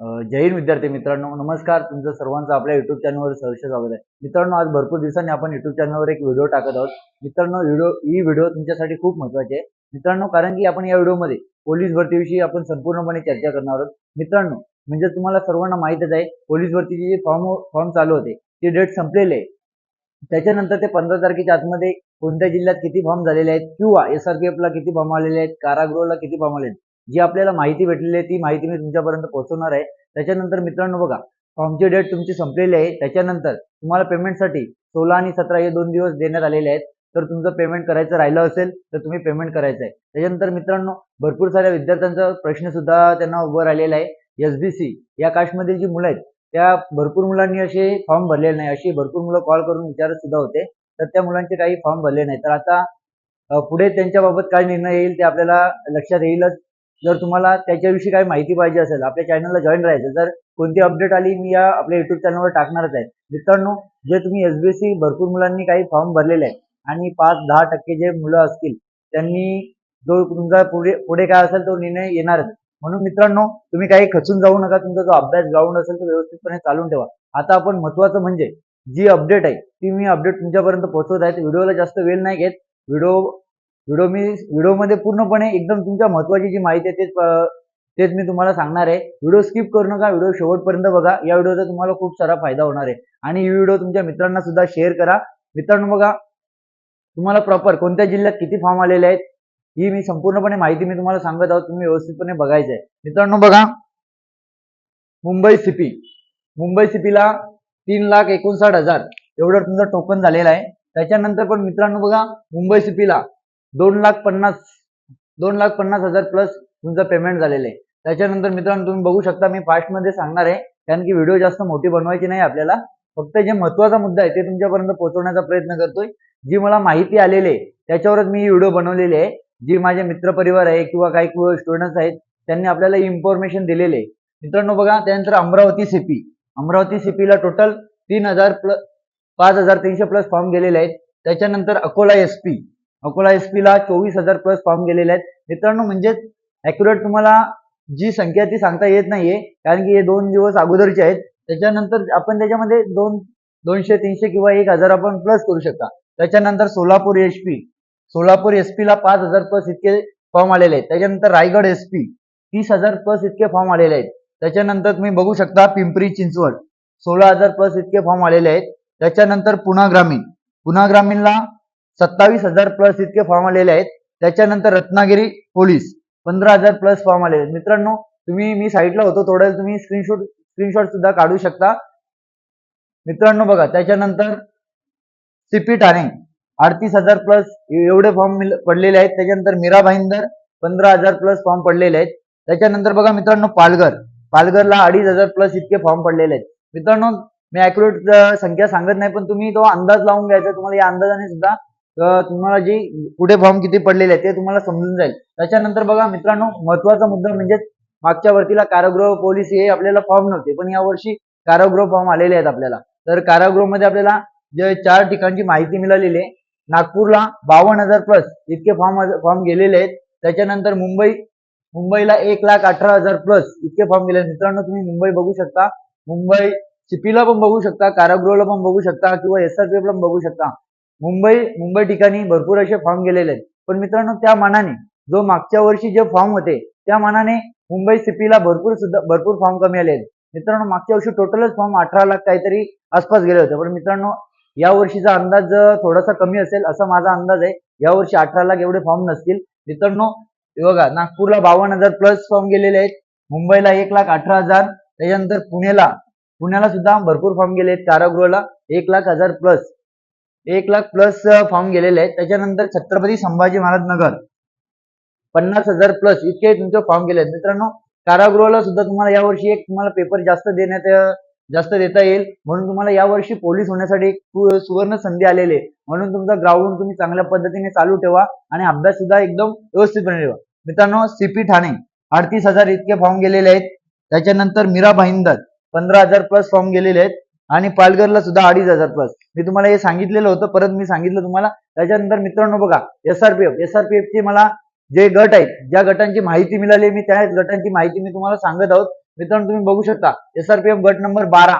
अ, जय हिंद विद्यार्थी मित्रांनो नमस्कार. तुमचं सर्वांचं आपल्या युट्यूब चॅनलवर सहर्ष स्वागत आहे. मित्रांनो आज भरपूर दिवसांनी आपण युट्यूब चॅनलवर एक व्हिडिओ टाकत आहोत. मित्रांनो व्हिडिओ ही व्हिडिओ तुमच्यासाठी खूप महत्वाची आहे. मित्रांनो कारण की आपण या व्हिडिओमध्ये पोलीस भरतीविषयी आपण संपूर्णपणे चर्चा करणार आहोत. मित्रांनो म्हणजे तुम्हाला सर्वांना माहीतच आहे पोलीस भरतीचे जे फॉर्म फॉर्म चालू होते ते डेट संपलेले आहे. त्याच्यानंतर ते पंधरा तारखेच्या आतमध्ये कोणत्या जिल्ह्यात किती फॉर्म झालेले आहेत किंवा एस आर पी एफला किती फॉर्म आलेले आहेत कारागृहाला किती फॉर्म आले आहेत जी आपल्याला माहिती भेटलेली आहे ती माहिती मी तुमच्यापर्यंत पोहोचवणार आहे. त्याच्यानंतर मित्रांनो बघा फॉर्मची डेट तुमची संपलेली आहे. त्याच्यानंतर तुम्हाला पेमेंटसाठी सोळा आणि सतरा हे दोन दिवस देण्यात आलेले आहेत. तर तुमचं पेमेंट करायचं राहिलं असेल तर तुम्ही पेमेंट करायचं आहे. त्याच्यानंतर मित्रांनो भरपूर साऱ्या विद्यार्थ्यांचा प्रश्न सुद्धा त्यांना उभं राहिलेला आहे. एस बी सी या कास्टमधील जी मुलं आहेत त्या भरपूर मुलांनी असे फॉर्म भरलेले नाही. अशी भरपूर मुलं कॉल करून विचारत सुद्धा होते. तर त्या मुलांचे काही फॉर्म भरले नाही तर आता पुढे त्यांच्याबाबत काय निर्णय येईल ते आपल्याला लक्षात येईलच. जर तुम्हाला त्याच्याविषयी काही माहिती पाहिजे असेल आपल्या चॅनलला जॉईन राहायचं जर कोणती अपडेट आली मी या आपल्या युट्यूब चॅनलवर टाकणारच आहे. मित्रांनो जे तुम्ही एस बी सी भरपूर मुलांनी काही फॉर्म भरलेले आहे आणि पाच दहा टक्के जे मुलं असतील त्यांनी जो तुमचा पुढे पुढे काय असेल तो निर्णय येणारच. म्हणून मित्रांनो तुम्ही काही खचून जाऊ नका तुमचा जो अभ्यास ग्राउंड असेल तो व्यवस्थितपणे चालून ठेवा. आता आपण महत्वाचं म्हणजे जी अपडेट आहे ती मी अपडेट तुमच्यापर्यंत पोहोचवत आहे व्हिडिओला जास्त वेळ नाही घेत. व्हिडिओ व्हिडिओ मी व्हिडिओमध्ये पूर्णपणे एकदम तुमच्या महत्वाची जी माहिती आहे तेच तेच मी तुम्हाला सांगणार आहे. व्हिडिओ स्किप करू नका व्हिडिओ शेवटपर्यंत बघा. या व्हिडिओचा तुम्हाला खूप सारा फायदा होणार आहे. आणि ही व्हिडिओ तुमच्या मित्रांना सुद्धा शेअर करा. मित्रांनो बघा. तुम्हाला प्रॉपर कोणत्या जिल्ह्यात किती फॉर्म आलेले आहेत ही मी संपूर्णपणे माहिती मी तुम्हाला सांगत आहोत. तुम्ही व्यवस्थितपणे बघायचं आहे. मित्रांनो बघा. मुंबई सिपी मुंबई सिपीला तीन लाख एकोणसाठ हजार एवढं तुमचं टोकन झालेलं आहे. त्याच्यानंतर पण मित्रांनो बघा. मुंबई सिपीला दोन लाख पन्नास दोन लाख पन्नास हजार प्लस तुमचं पेमेंट झालेलं आहे. त्याच्यानंतर मित्रांनो तुम्ही बघू शकता मी फास्टमध्ये सांगणार आहे कारण की व्हिडिओ जास्त मोठी बनवायची नाही आपल्याला. फक्त जे महत्त्वाचा मुद्दा आहे ते तुमच्यापर्यंत पोहोचवण्याचा प्रयत्न करतोय. जी मला माहिती आलेली आहे त्याच्यावरच मी ही व्हिडिओ बनवलेली आहे. जी माझे मित्रपरिवार आहे किंवा काही स्टुडंट्स आहेत त्यांनी आपल्याला इन्फॉर्मेशन दिलेले आहे. मित्रांनो बघा त्यानंतर अमरावती सीपी अमरावती सीपीला टोटल तीन हजार प्लस पाच हजार तीनशे प्लस फॉर्म गेलेले आहेत. त्याच्यानंतर Akola S P Akola S पीला चोवीस हजार प्लस फॉर्म गेलेले आहेत. मित्रांनो म्हणजेच अॅक्युरेट तुम्हाला जी संख्या ती सांगता येत नाहीये कारण की हे दोन दिवस अगोदरचे आहेत. त्याच्यानंतर आपण त्याच्यामध्ये दोन दोनशे तीनशे किंवा एक हजार आपण प्लस करू शकता. त्याच्यानंतर Solapur S P Solapur S पीला पाच हजार प्लस इतके फॉर्म आलेले आहेत. त्याच्यानंतर रायगड एस पी तीस हजार प्लस इतके फॉर्म आलेले आहेत. त्याच्यानंतर तुम्ही बघू शकता पिंपरी चिंचवड सोळा हजार प्लस इतके फॉर्म आलेले आहेत. त्याच्यानंतर पुणा ग्रामीण पुणा ग्रामीणला सत्तावीस हजार प्लस इतके फॉर्म आलेले आहेत. त्याच्यानंतर रत्नागिरी पोलीस पंधरा हजार प्लस फॉर्म आलेले आहेत. मित्रांनो तुम्ही मी साईडला होतो थोड्या तुम्ही स्क्रीनशॉट स्क्रीनशॉट सुद्धा काढू शकता. मित्रांनो बघा त्याच्यानंतर सीपी ठाणे अडतीस हजार प्लस एवढे फॉर्म पडलेले आहेत. त्याच्यानंतर मीरा भाईंदर पंधरा हजार प्लस फॉर्म पडलेले आहेत. त्याच्यानंतर बघा मित्रांनो पालघर पालघरला अडीच हजार प्लस इतके फॉर्म पडलेले आहेत. मित्रांनो मी अॅक्युरेट संख्या सांगत नाही पण तुम्ही तो अंदाज लावून घ्यायचा. तुम्हाला या अंदाजाने सुद्धा तुम्हाला जी कुठे फॉर्म किती पडलेले आहे ते तुम्हाला समजून जाईल. त्याच्यानंतर बघा मित्रांनो महत्त्वाचा मुद्दा म्हणजे मागच्या वर्षीला कारागृह पोलीस हे आपल्याला फॉर्म नव्हते पण यावर्षी कारागृह फॉर्म आलेले आहेत आपल्याला. तर कारागृहमध्ये आपल्याला जे चार ठिकाणची माहिती मिळालेली आहे नागपूरला बावन्न हजार प्लस इतके फॉर्म फॉर्म गेलेले आहेत. त्याच्यानंतर मुंबई मुंबईला एक लाख अठरा हजार प्लस इतके फॉर्म गेले मित्रांनो तुम्ही मुंबई बघू शकता. मुंबई सिपीला पण बघू शकता कारागृहला पण बघू शकता किंवा एस आर पी पण बघू शकता. मुंबई मुंबई ठिकाणी भरपूर असे फॉर्म गेलेले आहेत. पण मित्रांनो त्या मानाने जो मागच्या वर्षी जे फॉर्म होते त्या मानाने मुंबई सिपीला भरपूर सुद्धा भरपूर फॉर्म कमी आले आहेत. मित्रांनो मागच्या वर्षी टोटलच फॉर्म अठरा लाख काहीतरी आसपास गेले होते. पण मित्रांनो या वर्षीचा अंदाज थोडासा कमी असेल असा माझा अंदाज आहे. या वर्षी अठरा लाख एवढे फॉर्म नसतील. मित्रांनो बघा नागपूरला बावन्न हजार प्लस फॉर्म गेलेले आहेत. मुंबईला एक लाख अठरा हजार. त्याच्यानंतर पुण्याला पुण्याला सुद्धा भरपूर फॉर्म गेले आहेत. कारागृहाला एक लाख हजार प्लस एक लाख प्लस फॉर्म गेलेले आहेत. त्याच्यानंतर छत्रपती संभाजी महाराज नगर. पन्नास हजार प्लस इतके तुमचे फॉर्म गेले आहेत. मित्रांनो कारागृहाला सुद्धा तुम्हाला यावर्षी एक तुम्हाला पेपर जास्त देण्यात जास्त देता येईल. म्हणून तुम्हाला यावर्षी पोलीस होण्यासाठी एक सु- सुवर्ण संधी आलेली आहे. म्हणून तुमचा ग्राउंड तुम्ही चांगल्या पद्धतीने चालू ठेवा आणि अभ्यास सुद्धा एकदम व्यवस्थितपणे ठेवा. मित्रांनो सीपी ठाणे. अडतीस हजार इतके फॉर्म गेलेले आहेत. त्याच्यानंतर मीरा भाईंदर. पंधरा हजार प्लस फॉर्म गेलेले आहेत. आणि पालघरला सुद्धा अडीच हजार प्लस मी तुम्हाला हे सांगितलेलं होतं परत मी सांगितलं तुम्हाला. त्याच्यानंतर मित्रांनो बघा एसआरपीएफ एसआरपीएफचे मला जे गट आहेत ज्या गटांची माहिती मिळाली मी त्या गटांची माहिती मी तुम्हाला सांगत आहोत. मित्रांनो तुम्ही बघू शकता एसआरपीएफ गट नंबर बारा.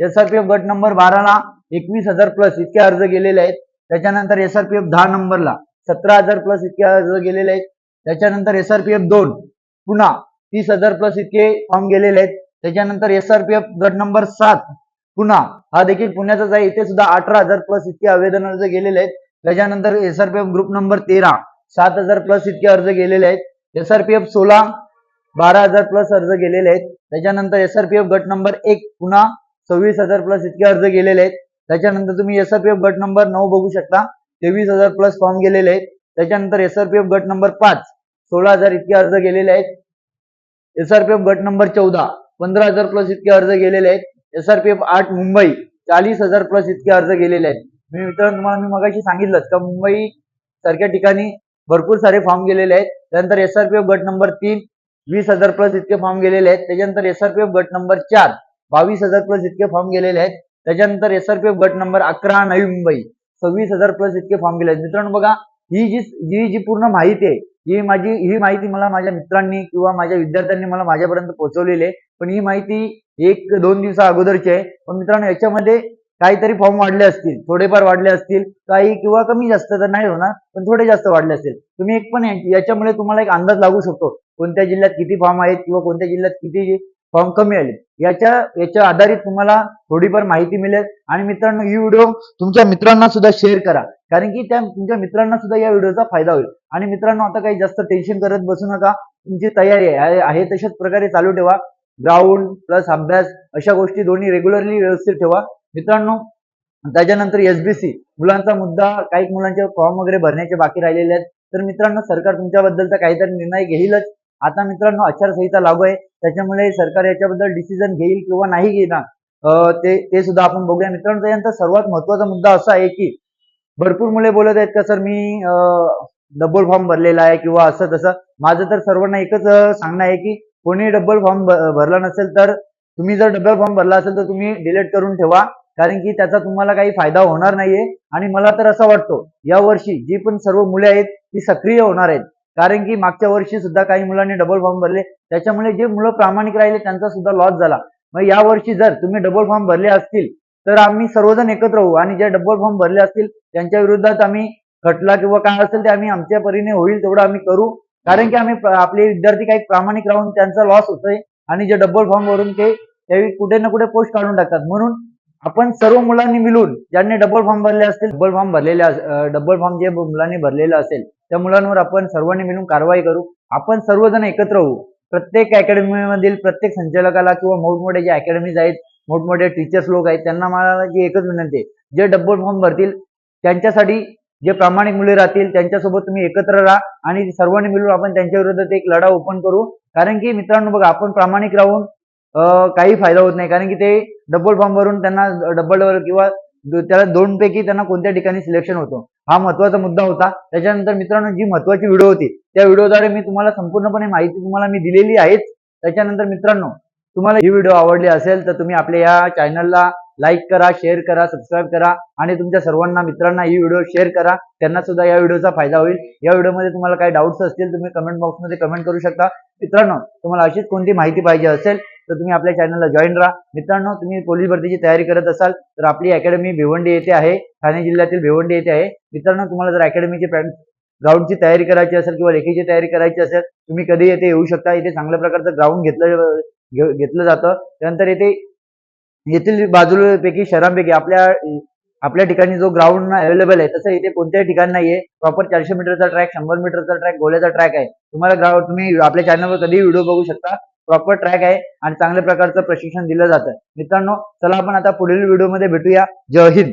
एसआरपीएफ गट नंबर बाराला एकवीस हजार प्लस इतके अर्ज गेलेले आहेत. त्याच्यानंतर एसआरपीएफ दहा नंबरला सतरा हजार प्लस इतके अर्ज गेलेले आहेत. त्याच्यानंतर एसआरपीएफ दोन पुन्हा तीस हजार प्लस इतके फॉर्म गेलेले आहेत. त्याच्यानंतर एसआरपीएफ गट नंबर सात पुन्हा हा देखील पुण्याचाच आहे. इथे सुद्धा अठरा हजार प्लस इतके आवेदन अर्ज गेलेले आहेत. त्याच्यानंतर एसआरपीएफ ग्रुप नंबर तेरा सात हजार प्लस इतके अर्ज गेलेले आहेत. एसआरपीएफ सोळा बारा हजार प्लस अर्ज गेलेले आहेत. त्याच्यानंतर एसआरपीएफ गट नंबर एक पुन्हा सव्वीस हजार प्लस इतके अर्ज गेलेले आहेत. त्याच्यानंतर तुम्ही एसआरपीएफ गट नंबर नऊ बघू शकता. तेवीस हजार प्लस फॉर्म गेलेले आहेत. त्याच्यानंतर एसआरपीएफ गट नंबर पाच सोळा हजार इतके अर्ज गेलेले आहेत. एसआरपीएफ गट नंबर चौदा पंधरा हजार प्लस इतके अर्ज गेलेले आहेत. एसआरपीएफ आठ मुंबई चाळीस हजार प्लस इतके अर्ज गेलेले आहेत. मी मित्रांनो तुम्हाला मी मगाशी सांगितलंच का मुंबई सारख्या ठिकाणी भरपूर सारे फॉर्म गेलेले आहेत. त्यानंतर एसआरपीएफ गट नंबर तीन वीस हजार प्लस इतके फॉर्म गेलेले आहेत. त्याच्यानंतर एसआरपीएफ गट नंबर चार बावीस हजार प्लस इतके फॉर्म गेलेले आहेत. त्याच्यानंतर एसआरपीएफ गट नंबर अकरा नवी मुंबई सव्वीस हजार प्लस इतके फॉर्म गेले आहेत. मित्रांनो बघा ही जी जी जी पूर्ण माहिती आहे ही माझी ही माहिती मला माझ्या मित्रांनी किंवा माझ्या विद्यार्थ्यांनी मला माझ्यापर्यंत पोहोचवलेली आहे. पण ही माहिती एक दोन दिवसा अगोदरचे. आहे पण मित्रांनो याच्यामध्ये काहीतरी फॉर्म वाढले असतील. थोडेफार वाढले असतील. काही किंवा कमी जास्त तर नाही होणार पण थोडे जास्त वाढले असतील. तुम्ही एक पण याच्यामुळे तुम्हाला एक अंदाज लागू शकतो. कोणत्या जिल्ह्यात किती फॉर्म आहेत किंवा कोणत्या जिल्ह्यात किती फॉर्म कमी आले. याच्या याच्या आधारित तुम्हाला थोडीफार माहिती मिळेल. आणि मित्रांनो ही व्हिडिओ तुमच्या मित्रांना सुद्धा शेअर करा. कारण की त्या तुमच्या मित्रांना सुद्धा या व्हिडिओचा फायदा होईल. आणि मित्रांनो आता काही जास्त टेन्शन करत बसू नका. तुमची तयारी आहे आहे तशाच प्रकारे चालू ठेवा. ग्राउंड प्लस अभ्यास अशा गोष्टी दोन्ही रेग्युलरली व्यवस्थित ठेवा. मित्रांनो त्याच्यानंतर एसबीसी मुलांचा मुद्दा काही मुलांचे फॉर्म वगैरे भरण्याचे बाकी राहिलेले आहेत. तर मित्रांनो सरकार तुमच्याबद्दलचा काहीतरी निर्णय घेईलच. आता मित्रांनो आचारसंहिता लागू आहे. त्याच्यामुळे सरकार याच्याबद्दल डिसिजन घेईल किंवा नाही घेणार ते ते सुद्धा आपण बघूया. मित्रांनो त्यानंतर सर्वात महत्त्वाचा मुद्दा असा आहे की भरपूर मुले बोलत आहेत का सर मी डबल फॉर्म भरलेला आहे किंवा असं तसं माझं तर सर्वांना एकच सांगणं आहे की कोणी डबल फॉर्म भरला नसेल तर तुम्ही जर डबल फॉर्म भरला असेल तर तुम्ही डिलीट करून ठेवा कारण की त्याचा तुम्हाला काही फायदा होणार नाहीये. आणि मला तर असं वाटतं या वर्षी जी पण सर्व मुले आहेत ती सक्रिय होणार आहेत. कारण की मागच्या वर्षी सुद्धा काही मुलांनी डबल फॉर्म भरले. त्याच्यामुळे जे मुलं प्रामाणिक राहिले त्यांचा सुद्धा लॉस झाला. मग या वर्षी जर तुम्ही डबल फॉर्म भरले असतील तर आम्ही सर्वजण एकत्र होऊ. आणि जे डबल फॉर्म भरले असतील त्यांच्या विरोधात आम्ही खटला किंवा काय असेल ते आम्ही आमच्या परीने होईल तेवढं आम्ही करू. कारण की आम्ही आपले विद्यार्थी काही प्रामाणिक राहून त्यांचा लॉस होतोय आणि जे डबल फॉर्म भरून ते त्यावेळी कुठे ना कुठे पोस्ट काढून टाकतात. म्हणून आपण सर्व मुलांनी मिळून ज्यांनी डबल फॉर्म भरले असतील डबल फॉर्म भरलेले डबल फॉर्म जे मुलांनी भरलेलं असेल त्या मुलांवर आपण सर्वांनी मिळून कारवाई करू. आपण सर्वजण एकत्र होऊ. प्रत्येक अकॅडमीमधील प्रत्येक संचालकाला किंवा मोठमोठे जे अकॅडमीज आहेत मोठमोठे टीचर्स लोक आहेत त्यांना मला जी एकच विनंती आहे जे डबल फॉर्म भरतील त्यांच्यासाठी जे प्रामाणिक मुले राहतील त्यांच्यासोबत तुम्ही एकत्र राहा आणि सर्वांनी मिळून आपण त्यांच्या विरोधात एक लढा ओपन करू. कारण की मित्रांनो बघा आपण प्रामाणिक राहून काही फायदा होत नाही. कारण की ते डबल फॉर्म भरून त्यांना डबल किंवा त्याला दोन पैकी त्यांना कोणत्या ठिकाणी सिलेक्शन होतो. हा महत्त्वाचा मुद्दा होता. त्याच्यानंतर मित्रांनो जी महत्वाची व्हिडिओ होती त्या व्हिडिओद्वारे मी तुम्हाला संपूर्णपणे माहिती तुम्हाला मी दिलेली आहेच. त्याच्यानंतर मित्रांनो तुम्हाला ही व्हिडिओ आवडली असेल तर तुम्ही आपल्या या चॅनलला लाईक करा शेअर करा सबस्क्राईब करा आणि तुमच्या सर्वांना मित्रांना ही व्हिडिओ शेअर करा. त्यांना सुद्धा या व्हिडिओचा फायदा होईल. या व्हिडिओमध्ये तुम्हाला काही डाऊट्स असतील तुम्ही कमेंट बॉक्समध्ये कमेंट करू शकता. मित्रांनो तुम्हाला अशीच कोणती माहिती पाहिजे असेल तर तुम्ही आपल्या चॅनलला जॉईन राहा. मित्रांनो तुम्ही पोलीस भरतीची तयारी करत असाल तर आपली अकॅडमी भिवंडी येथे आहे. ठाणे जिल्ह्यातील भिवंडी येथे आहे. मित्रांनो तुम्हाला जर अकॅडमीची ग्राउंडची तयारी करायची असेल किंवा लेखीची तयारी करायची असेल तुम्ही कधी येथे येऊ शकता. इथे चांगल्या प्रकारचं ग्राउंड घेतलं घे- घेतलं जातं. त्यानंतर येथे येथील बाजूपैकी शहरांपैकी आपल्या आपल्या ठिकाणी जो ग्राउंड अवेलेबल आहे तसं इथे कोणत्याही ठिकाणी नाहीये. प्रॉपर चारशे मीटरचा ट्रॅक शंभर मीटरचा ट्रॅक गोल्याचा ट्रॅक आहे. तुम्हाला ग्राउंड तुम्ही आपल्या चॅनलवर कधीही व्हिडिओ बघू शकता. प्रॉपर ट्रॅक आहे आणि चांगल्या प्रकारचं प्रशिक्षण दिलं जातं. मित्रांनो चला आपण आता पुढील व्हिडिओमध्ये भेटूया. जय हिंद.